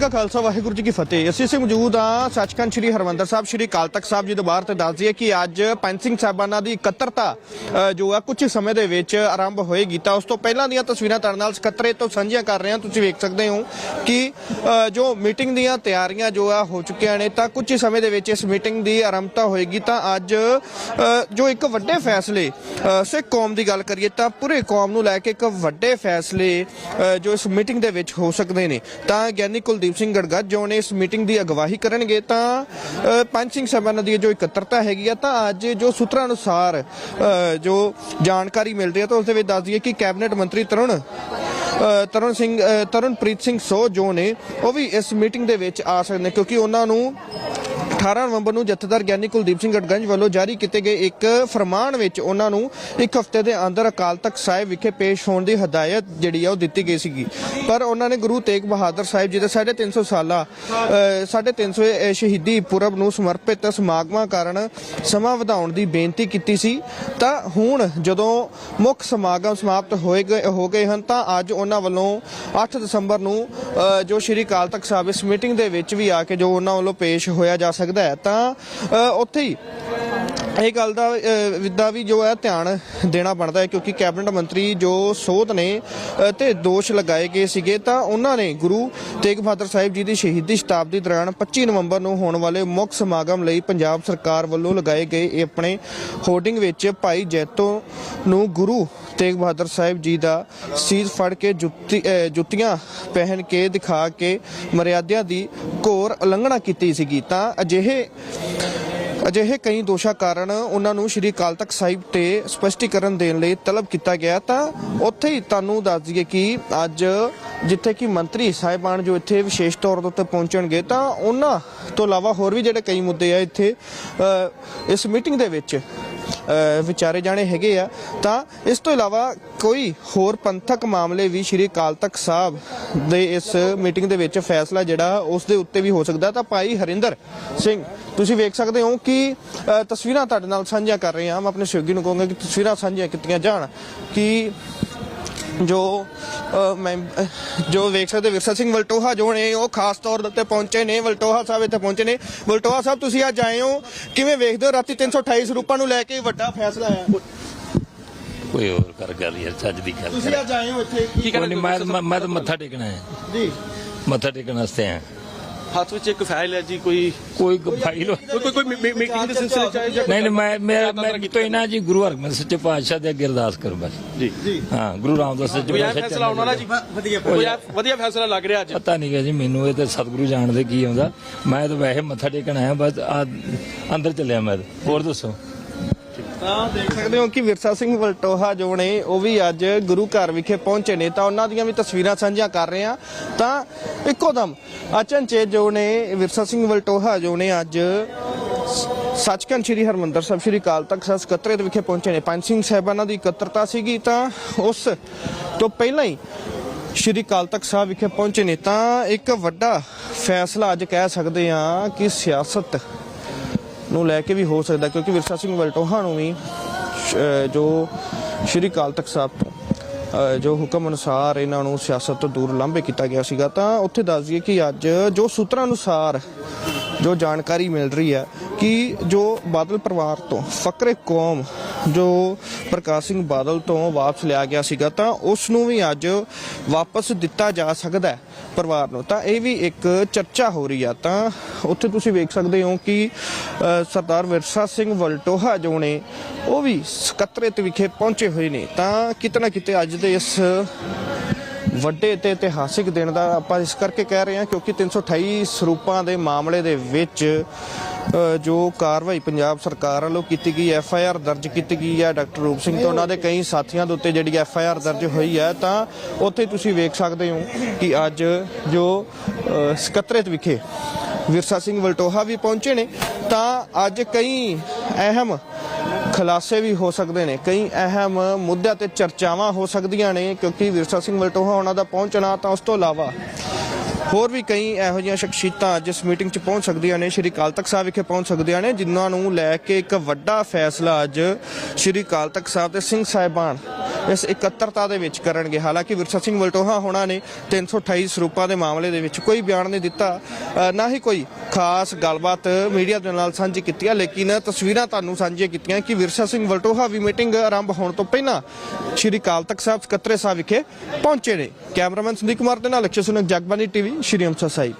ਖਾਲਸਾ, ਵਾਹਿਗੁਰੂ ਜੀ ਕੀ ਫਤਿਹ। ਅਸੀਂ ਸੇ ਮੌਜੂਦ ਆ ਸੱਚਖੰਡ ਸ੍ਰੀ ਹਰਮੰਦਰ ਸਾਹਿਬ, ਸ੍ਰੀ ਕਾਲ ਤਖਤ ਸਾਹਿਬ ਜੀ ਦੇ ਬਾਹਰ ਤੇ ਦੱਸ ਦਈਏ ਕਿ ਅੱਜ ਪੰਜ ਸਿੰਘ ਸਾਹਿਬਾਨਾਂ ਦੀ ਇਕੱਤਰਤਾ ਜੋ ਆ ਕੁਝ ਸਮੇਂ ਦੇ ਵਿੱਚ ਆਰੰਭ ਹੋਏਗੀ। ਤਾਂ ਉਸ ਤੋਂ ਪਹਿਲਾਂ ਦੀਆਂ ਤਸਵੀਰਾਂ ਤੁਹਾਡੇ ਨਾਲ ਸਕੱਤਰੇ ਤੋਂ ਸਾਂਝੀਆਂ ਕਰ ਰਹੇ ਹਾਂ। ਤੁਸੀਂ ਵੇਖ ਸਕਦੇ ਹੋ ਕਿ ਜੋ ਮੀਟਿੰਗ ਦੀਆਂ ਤਿਆਰੀਆਂ ਜੋ ਆ ਹੋ ਚੁੱਕੀਆਂ ਨੇ, ਤਾਂ ਕੁਝ ਸਮੇਂ ਦੇ ਵਿੱਚ ਇਸ ਮੀਟਿੰਗ ਦੀ ਆਰੰਭਤਾ ਹੋਏਗੀ। ਤਾਂ ਅੱਜ ਜੋ ਇੱਕ ਵੱਡੇ ਫੈਸਲੇ ਸਿੱਖ ਕੌਮ ਦੀ ਗੱਲ ਕਰੀਏ ਤਾਂ ਪੂਰੇ ਕੌਮ ਨੂੰ ਲੈ ਕੇ ਇੱਕ ਵੱਡੇ ਫੈਸਲੇ ਜੋ ਇਸ ਮੀਟਿੰਗ ਦੇ ਵਿੱਚ ਹੋ ਸਕਦੇ ਨੇ। ਤਾਂ ਗਿਆਨੀ ਕੁਲ ਕੁਲਦੀਪ ਸਿੰਘ ਗੜਗੜ ਜੋ ਨੇ ਇਸ ਮੀਟਿੰਗ ਦੀ ਅਗਵਾਈ ਕਰਨਗੇ ਤਾਂ ਪੰਜ ਸਿੰਘ ਸਾਹਿਬਾਨਾਂ ਦੀ ਜੋ ਇਕੱਤਰਤਾ ਹੈਗੀ ਆ ਤਾਂ ਅੱਜ ਜੋ ਸੂਤਰਾਂ ਅਨੁਸਾਰ ਜੋ ਜਾਣਕਾਰੀ ਮਿਲ ਰਹੀ ਹੈ ਤਾਂ ਉਸ ਦੇ ਵਿੱਚ ਦੱਸ ਦਈਏ ਕਿ ਕੈਬਨਿਟ ਮੰਤਰੀ ਤਰੁਣ ਤਰੁਣ ਸਿੰਘ ਅ, ਤਰੁਣਪ੍ਰੀਤ ਸਿੰਘ ਸੋ ਜੋ ਨੇ ਉਹ ਵੀ ਇਸ ਮੀਟਿੰਗ ਦੇ ਵਿੱਚ ਆ ਸਕਦੇ ਨੇ ਕਿਉਂਕਿ ਉਹਨਾਂ ਨੂੰ 18 ਨਵੰਬਰ ਨੂੰ ਜਥੇਦਾਰ ਗਿਆਨੀ ਕੁਲਦੀਪ ਸਿੰਘ ਗੜਗੰਜ ਵੱਲੋਂ ਜਾਰੀ ਕੀਤੇ ਗਏ ਇੱਕ ਫਰਮਾਨ ਵਿੱਚ ਉਹਨਾਂ ਨੂੰ ਇੱਕ ਹਫ਼ਤੇ ਦੇ ਅੰਦਰ ਅਕਾਲ ਤਖਤ ਸਾਹਿਬ ਵਿਖੇ ਪੇਸ਼ ਹੋਣ ਦੀ ਹਦਾਇਤ ਜਿਹੜੀ ਆ ਉਹ ਦਿੱਤੀ ਗਈ ਸੀਗੀ। ਪਰ ਉਹਨਾਂ ਨੇ ਗੁਰੂ ਤੇਗ ਬਹਾਦਰ ਸਾਹਿਬ ਜੀ ਦੇ 350 ਸਾਲਾ ਅ, 350 ਇਹ ਸ਼ਹੀਦੀ ਪੁਰਬ ਨੂੰ ਸਮਰਪਿਤ ਸਮਾਗਮਾਂ ਕਾਰਨ ਸਮਾਂ ਵਧਾਉਣ ਦੀ ਬੇਨਤੀ ਕੀਤੀ ਸੀ। ਤਾਂ ਹੁਣ ਜਦੋਂ ਮੁੱਖ ਸਮਾਗਮ ਸਮਾਪਤ ਹੋਏ ਗਏ ਹੋ ਗਏ ਹਨ ਤਾਂ ਅੱਜ ਉਹਨਾਂ ਵੱਲੋਂ 8 ਦਸੰਬਰ ਨੂੰ ਜੋ ਸ਼੍ਰੀ ਅਕਾਲ ਤਖਤ ਸਾਹਿਬ ਇਸ ਮੀਟਿੰਗ ਦੇ ਵਿੱਚ ਵੀ ਆ ਕੇ ਜੋ ਉਹਨਾਂ ਵੱਲੋਂ ਪੇਸ਼ ਹੋਇਆ ਜਾ ਸਕਦਾ ਹੈ। ਤਾਂ ਅ, ਉੱਥੇ ਹੀ ਇਹ ਗੱਲ ਦਾ ਵਿਦਾ ਵੀ ਜੋ ਹੈ ਧਿਆਨ ਦੇਣਾ ਬਣਦਾ ਹੈ ਕਿਉਂਕਿ ਕੈਬਨਿਟ ਮੰਤਰੀ ਜੋ ਸੋਧ ਨੇ ਅ, ਤੇ ਦੋਸ਼ ਲਗਾਏ ਗਏ ਸੀਗੇ ਤਾਂ ਉਹਨਾਂ ਨੇ ਗੁਰੂ ਤੇਗ ਬਹਾਦਰ ਸਾਹਿਬ ਜੀ ਦੀ ਸ਼ਹੀਦੀ ਸ਼ਤਾਬਦੀ ਦੌਰਾਨ 25 ਨਵੰਬਰ ਨੂੰ ਹੋਣ ਵਾਲੇ ਮੁੱਖ ਸਮਾਗਮ ਲਈ ਪੰਜਾਬ ਸਰਕਾਰ ਵੱਲੋਂ ਲਗਾਏ ਗਏ ਇਹ ਆਪਣੇ ਹੋਰਡਿੰਗ ਵਿੱਚ ਭਾਈ ਜੈਤੋ ਨੂੰ ਗੁਰੂ ਤੇਗ ਬਹਾਦਰ ਸਾਹਿਬ ਜੀ ਦਾ ਸੀਸ ਫੜ ਕੇ ਜੁੱਤੀ ਜੁੱਤੀਆਂ ਪਹਿਨ ਕੇ ਦਿਖਾ ਕੇ ਮਰਿਆਦਿਆਂ ਦੀ ਘੋਰ ਉਲੰਘਣਾ ਕੀਤੀ ਸੀਗੀ। ਤਾਂ ਅਜਿਹੇ ਅਜਿਹੇ ਕਈ ਦੋਸ਼ਾਂ ਕਾਰਨ ਉਹਨਾਂ ਨੂੰ ਸ਼੍ਰੀ ਅਕਾਲ ਤਖਤ ਸਾਹਿਬ ਤੇ ਸਪਸ਼ਟੀਕਰਨ ਦੇਣ ਲਈ ਤਲਬ ਕੀਤਾ ਗਿਆ। ਤਾਂ ਉੱਥੇ ਹੀ ਤੁਹਾਨੂੰ ਦੱਸ ਦਈਏ ਕਿ ਅੱਜ ਜਿੱਥੇ ਕਿ ਮੰਤਰੀ ਸਾਹਿਬਾਨ ਜੋ ਇੱਥੇ ਵਿਸ਼ੇਸ਼ ਤੌਰ ਦੇ ਉੱਤੇ ਪਹੁੰਚਣਗੇ, ਤਾਂ ਉਹਨਾਂ ਤੋਂ ਇਲਾਵਾ ਹੋਰ ਵੀ ਜਿਹੜੇ ਕਈ ਮੁੱਦੇ ਆ ਇੱਥੇ ਇਸ ਮੀਟਿੰਗ ਦੇ ਵਿੱਚ ਵਿਚਾਰੇ ਜਾਣੇ ਹੈਗੇ ਆ। ਤਾਂ ਇਸ ਤੋਂ ਇਲਾਵਾ ਕੋਈ ਹੋਰ ਪੰਥਕ ਮਾਮਲੇ ਵੀ ਸ਼੍ਰੀ ਅਕਾਲ ਤਖਤ ਸਾਹਿਬ ਦੇ ਇਸ ਮੀਟਿੰਗ ਦੇ ਵਿੱਚ ਫੈਸਲਾ ਜਿਹੜਾ ਉਸ ਦੇ ਉੱਤੇ ਵੀ ਹੋ ਸਕਦਾ। ਤਾਂ ਭਾਈ ਹਰਿੰਦਰ ਸਿੰਘ, ਤੁਸੀਂ ਵੇਖ ਸਕਦੇ ਹੋ ਕਿ ਤਸਵੀਰਾਂ ਤੁਹਾਡੇ ਨਾਲ ਸਾਂਝੀਆਂ ਕਰ ਰਹੇ ਹਾਂ। ਮੈਂ ਆਪਣੇ ਸਹਿਯੋਗੀ ਨੂੰ ਕਹਾਂਗਾ ਕਿ ਤਸਵੀਰਾਂ ਸਾਂਝੀਆਂ ਕੀਤੀਆਂ ਜਾਣ ਕਿ ਜੋ ਮੈਂ, ਜੋ ਵੇਖ ਸਕਦੇ ਵਿਰਸਾ ਸਿੰਘ ਵਲਟੋਹਾ ਜੋ ਨੇ, ਉਹ ਖਾਸ ਤੌਰ ਤੇ ਪਹੁੰਚੇ ਨੇ। ਵਲਟੋਹਾ ਸਾਹਿਬ ਇੱਥੇ ਪਹੁੰਚੇ ਨੇ। ਵਲਟੋਹਾ ਸਾਹਿਬ, ਤੁਸੀਂ ਅੱਜ ਆਏ ਹੋ। ਕਿਵੇਂ ਵੇਖਦੇ ਹੋ? ਰਾਤੀ 328 ਸਰੂਪਾਂ ਨੂੰ ਲੈ ਕੇ ਵੱਡਾ ਫੈਸਲਾ ਆਇਆ। ਕੋਈ ਹੋਰ ਕਰ ਗੱਲ ਯਾਰ ਚੱਜ ਦੀ ਗੱਲ ਤੁਸੀਂ ਕਰ ਅੱਜ ਆਏ ਹੋ ਇੱਥੇ ਕੀ ਕੋਈ ਨਹੀਂ ਮੈਂ ਮੈਂ- ਮੈਂ ਤਾਂ ਮੱਥਾ ਟੇਕਣਾ ਹੈ। ਜੀ। ਮੱਥਾ ਟੇਕਣ ਵਾਸਤੇ ਆ ਹੱਥ ਵਿੱਚ ਇੱਕ ਫਾਈਲ ਹੈ ਜੀ ਕੋਈ ਕੋਈ ਫਾਈਲ ਕੋਈ ਕੋਈ ਕੋਈ ਦੇ ਸਿਲਸਿਲੇ ਚ ਆਏ ਜਾਂ ਨਹੀਂ ਨਹੀਂ ਮੈਂ ਮੈਂ ਮੈਂ ਤੋਂ ਇਹਨਾਂ ਜੀ ਗੁਰੂ ਹਰਗੋਬਿੰਦ ਸੱਚੇ ਪਾਤਸ਼ਾਹ ਦੇ ਅੱਗੇ ਅਰਦਾਸ ਕਰੋ ਬਸ। ਜੀ। ਹਾਂ ਗੁਰੂ ਰਾਮਦਾਸ ਸੱਚੇ ਕੋਈ ਪਾਤਸ਼ਾਹ ਫੈਸਲਾ ਆਉਣ ਵਾਲਾ ਜੀ? ਵਧੀਆ। ਵਧੀਆ ਫੈਸਲਾ ਲੱਗ ਰਿਹਾ ਅੱਜ? ਪਤਾ ਨਹੀਂ ਗਾ ਜੀ ਮੈਨੂੰ ਇਹ ਤੇ ਸਤਿਗੁਰੂ ਜਾਣਦੇ ਕੀ ਆਉਂਦਾ। ਮੈਂ ਤਾਂ ਵੈਸੇ ਮੱਥਾ ਟੇਕਣ ਆਇਆ ਬਸ ਆ ਅੰਦਰ ਚੱਲਿਆ ਮੈਂ ਤਾਂ। ਹੋਰ ਦੱਸੋ? ਤਾਂ ਦੇਖ ਸਕਦੇ ਹੋ ਕਿ ਵਿਰਸਾ ਸਿੰਘ ਵਲਟੋਹਾ ਜੋ ਨੇ, ਉਹ ਵੀ ਅੱਜ ਗੁਰੂ ਘਰ ਵਿਖੇ ਪਹੁੰਚੇ ਨੇ। ਤਾਂ ਉਹਨਾਂ ਦੀਆਂ ਵੀ ਤਸਵੀਰਾਂ ਸਾਂਝੀਆਂ ਕਰ ਰਹੇ ਆ ਤਾਂ ਇੱਕੋ ਦਮ ਅਚਨਚੇਤ ਜੋ ਨੇ, ਵਿਰਸਾ ਸਿੰਘ ਵਲਟੋਹਾ ਜੋ ਨੇ ਅੱਜ ਸੱਚਖੰਡ ਸ੍ਰੀ ਹਰਮੰਦਰ ਸਾਹਿਬ, ਸ੍ਰੀ ਅਕਾਲ ਤਖਤ ਸਾਹਿਬ ਸਕੱਤਰੇਤ ਵਿਖੇ ਪਹੁੰਚੇ ਨੇ। ਪੰਜ ਸਿੰਘ ਸਾਹਿਬਾਨਾਂ ਦੀ ਇਕੱਤਰਤਾ ਸੀਗੀ ਤਾਂ ਉਸ ਤੋਂ ਪਹਿਲਾਂ ਹੀ ਸ਼੍ਰੀ ਅਕਾਲ ਤਖਤ ਸਾਹਿਬ ਵਿਖੇ ਪਹੁੰਚੇ ਨੇ। ਤਾਂ ਇੱਕ ਵੱਡਾ ਫੈਸਲਾ ਅੱਜ ਕਹਿ ਸਕਦੇ ਆ ਕਿ ਸਿਆਸਤ ਨੂੰ ਲੈ ਕੇ ਵੀ ਹੋ ਸਕਦਾ, ਕਿਉਂਕਿ ਵਿਰਸਾ ਸਿੰਘ ਵਲਟੋਹਾ ਨੂੰ ਵੀ ਜੋ ਸ਼੍ਰੀ ਅਕਾਲ ਤਖਤ ਸਾਹਿਬ ਤੋਂ ਜੋ ਹੁਕਮ ਅਨੁਸਾਰ ਇਹਨਾਂ ਨੂੰ ਸਿਆਸਤ ਤੋਂ ਦੂਰ ਲਾਂਭੇ ਕੀਤਾ ਗਿਆ ਸੀਗਾ, ਤਾਂ ਉੱਥੇ ਦੱਸ ਦਈਏ ਕਿ ਅੱਜ ਜੋ ਸੂਤਰਾਂ ਅਨੁਸਾਰ ਜੋ ਜਾਣਕਾਰੀ ਮਿਲ ਰਹੀ ਹੈ ਕਿ ਜੋ ਬਾਦਲ ਪਰਿਵਾਰ ਤੋਂ ਫਕਰੇ ਕੌਮ ਜੋ ਪ੍ਰਕਾਸ਼ ਸਿੰਘ ਬਾਦਲ ਤੋਂ ਵਾਪਸ ਲਿਆ ਗਿਆ ਸੀਗਾ, ਤਾਂ ਉਸ ਨੂੰ ਵੀ ਅੱਜ ਵਾਪਸ ਦਿੱਤਾ ਜਾ ਸਕਦਾ ਹੈ। ਪਰਿਵਾਰ ਨੂੰ। ਤਾਂ ਇਹ ਵੀ ਇੱਕ ਚਰਚਾ ਹੋ ਰਹੀ ਆ। ਤਾਂ ਉੱਥੇ ਤੁਸੀਂ ਵੇਖ ਸਕਦੇ ਹੋ ਕਿ ਸਰਦਾਰ ਵਿਰਸਾ ਸਿੰਘ ਵਲਟੋਹਾ ਜੋ ਨੇ, ਉਹ ਵੀ ਸਕੱਤਰੇਤ ਵਿਖੇ ਪਹੁੰਚੇ ਹੋਏ ਨੇ। ਤਾਂ ਕਿਤੇ ਨਾ ਕਿਤੇ ਅੱਜ ਦੇ ਇਸ ਵੱਡੇ ਤੇ ਇਤਿਹਾਸਿਕ ਦਿਨ ਦਾ ਆਪਾਂ ਇਸ ਕਰਕੇ ਕਹਿ ਰਹੇ ਹਾਂ ਕਿਉਂਕਿ 328 ਸਰੂਪਾਂ ਦੇ ਮਾਮਲੇ ਦੇ ਵਿੱਚ ਜੋ ਕਾਰਵਾਈ ਪੰਜਾਬ ਸਰਕਾਰ ਵੱਲੋਂ ਕੀਤੀ ਗਈ ਐਫ ਆਈ ਆਰ ਦਰਜ ਕੀਤੀ ਗਈ ਹੈ ਡਾਕਟਰ ਰੂਪ ਸਿੰਘ ਤੇ ਉਹਨਾਂ ਦੇ ਕਈ ਸਾਥੀਆਂ ਦੇ ਉੱਤੇ ਜਿਹੜੀ ਐਫ ਆਈ ਆਰ ਦਰਜ ਹੋਈ ਹੈ ਤਾਂ ਉੱਥੇ ਤੁਸੀਂ ਵੇਖ ਸਕਦੇ ਹੋ ਕਿ ਅੱਜ ਜੋ ਅ, ਸਕੱਤਰੇਤ ਵਿਖੇ ਵਿਰਸਾ ਸਿੰਘ ਵਲਟੋਹਾ ਵੀ ਪਹੁੰਚੇ ਨੇ ਤਾਂ ਅੱਜ ਕਈ ਅਹਿਮ ਖੁਲਾਸੇ ਵੀ ਹੋ ਸਕਦੇ ਨੇ। ਕਈ ਅਹਿਮ ਮੁੱਦਿਆਂ ਤੇ ਚਰਚਾਵਾਂ ਹੋ ਸਕਦੀਆਂ ਨੇ ਕਿਉਂਕਿ ਵਿਰਸਾ ਸਿੰਘ ਵਲਟੋਹਾ ਉਹਨਾਂ ਦਾ ਪਹੁੰਚਣਾ ਤਾਂ ਉਸ ਤੋਂ ਇਲਾਵਾ ਹੋਰ ਵੀ ਕਈ ਇਹੋ ਜਿਹੀਆਂ ਸ਼ਖਸੀਅਤਾਂ ਅੱਜ ਇਸ ਮੀਟਿੰਗ 'ਚ ਪਹੁੰਚ ਸਕਦੀਆਂ ਨੇ, ਸ਼੍ਰੀ ਅਕਾਲ ਤਖਤ ਸਾਹਿਬ ਵਿਖੇ ਪਹੁੰਚ ਸਕਦੀਆਂ ਨੇ, ਜਿਨ੍ਹਾਂ ਨੂੰ ਲੈ ਕੇ ਇੱਕ ਵੱਡਾ ਫੈਸਲਾ ਅੱਜ ਸ਼੍ਰੀ ਅਕਾਲ ਤਖਤ ਸਾਹਿਬ ਦੇ ਸਿੰਘ ਸਾਹਿਬਾਨ ਇਸ ਇਕੱਤਰਤਾ ਦੇ ਵਿੱਚ ਕਰਨਗੇ। ਹਾਲਾਂਕਿ ਵਿਰਸਾ ਸਿੰਘ ਵਲਟੋਹਾ ਹੋਣਾ ਨੇ 328 ਸਰੂਪਾਂ ਦੇ ਮਾਮਲੇ ਦੇ ਵਿੱਚ ਕੋਈ ਬਿਆਨ ਨਹੀਂ ਦਿੱਤਾ ਨਾ ਹੀ ਕੋਈ ਖਾਸ ਗੱਲਬਾਤ ਮੀਡੀਆ ਦੇ ਨਾਲ ਸਾਂਝੀ ਕੀਤੀ ਹੈ ਲੇਕਿਨ ਤਸਵੀਰਾਂ ਤੁਹਾਨੂੰ ਸਾਂਝੀਆਂ ਕੀਤੀਆਂ ਕਿ ਵਿਰਸਾ ਸਿੰਘ ਵਲਟੋਹਾ ਵੀ ਮੀਟਿੰਗ ਆਰੰਭ ਹੋਣ ਤੋਂ ਪਹਿਲਾਂ ਸ਼੍ਰੀ ਕਾਲ ਤਖਤ ਸਾਹਿਬ ਸਕੱਤਰੇ ਸਾਹਿਬ ਵਿਖੇ ਪਹੁੰਚੇ ਨੇ। ਕੈਮਰਾਮੈਨ ਸੰਦੀਪ ਕੁਮਾਰ ਦੇ ਨਾਲ ਅਕਸ਼ੇ ਸੁਨਕ ਜਗਬਾਨੀ ਟੀਵੀ ਸ਼੍ਰੀ ਅੰਮ੍ਰਿਤਸਰ ਸਾਹਿਬ